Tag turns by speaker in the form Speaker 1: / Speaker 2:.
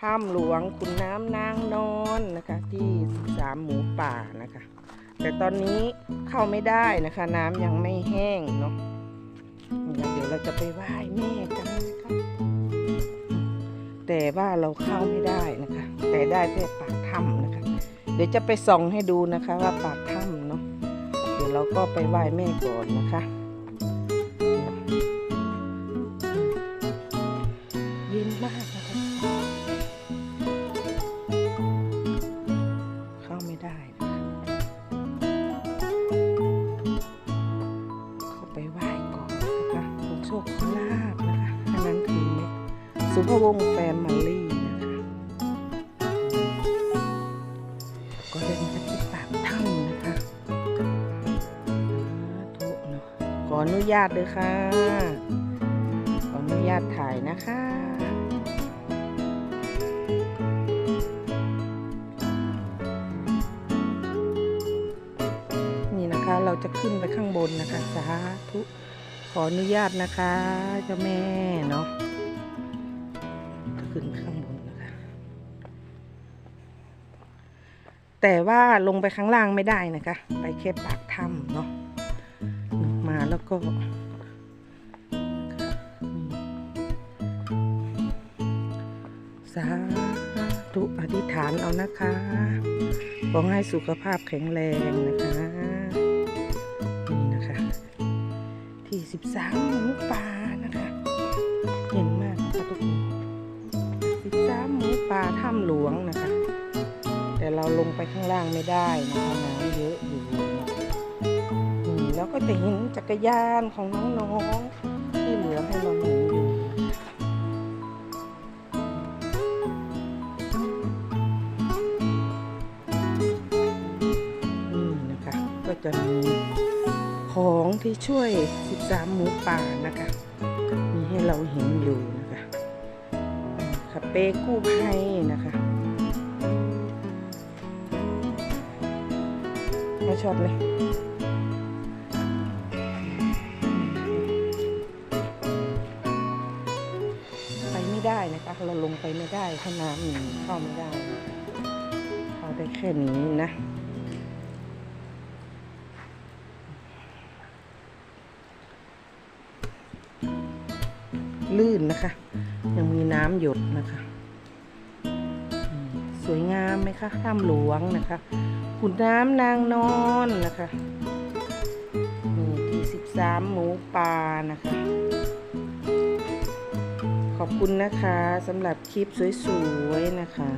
Speaker 1: ถ้ำหลวงขุนน้ำนางนอนนะคะ ที่สามหมูป่านะคะ แต่ตอนนี้เข้าไม่ได้นะคะ น้ำยังไม่แห้งเนาะเดี๋ยวเราจะไปไหว้แม่กันนะคะแต่ว่าเราเข้าไม่ได้นะคะ แต่ได้แค่ปากถ้ำนะคะ เดี๋ยวจะไปส่องให้ดูนะคะว่าปากถ้ำเนาะเดี๋ยวเราก็ไปไหว้แม่ก่อนนะคะ สุภวงศ์แฟมมาลี่นะคะก็เดินมาที่ปากถ้ำนะคะสาธุเนาะขออนุญาตเลยค่ะ ขออนุญาตถ่ายนะคะนี่นะคะเราจะขึ้นไปข้างบนนะคะ สาธุ ขออนุญาตนะคะ เจ้าแม่เนาะ ขึ้นข้างบนนะคะ แต่ว่าลงไปข้างล่างไม่ได้นะคะ ไปแค่ปากถ้ำเนาะมาแล้วก็สาธุอธิษฐานเอานะคะขอให้สุขภาพแข็งแรงนะคะนี่นะคะ ที่สิบสามหมูป่านะคะ ถ้ำหลวงนะคะ แต่เราลงไปข้างล่างไม่ได้นะคะน้ำเยอะอยู่แล้วก็จะเห็นจักรยานของน้องๆที่เหลือให้เราเห็นอยู่นี่นะคะก็จะมีของที่ช่วย 13 หมูป่านะคะ มีให้เราเห็นอยู่ คะคาเป้กู้ภัยนะคะไม่ชอบเลยไปไม่ได้นะคะเราลงไปไม่ได้เพราะน้ำเข้าไม่ได้เข้าได้แค่นี้นะลื่นนะคะ ยังมีน้ำหยดนะคะ สวยงามไหมคะถ้ำหลวงนะคะ ขุนน้ำนางนอนนะคะนี่ที่สิบสามหมูป่านะคะ ขอบคุณนะคะสำหรับคลิปสวยๆนะคะ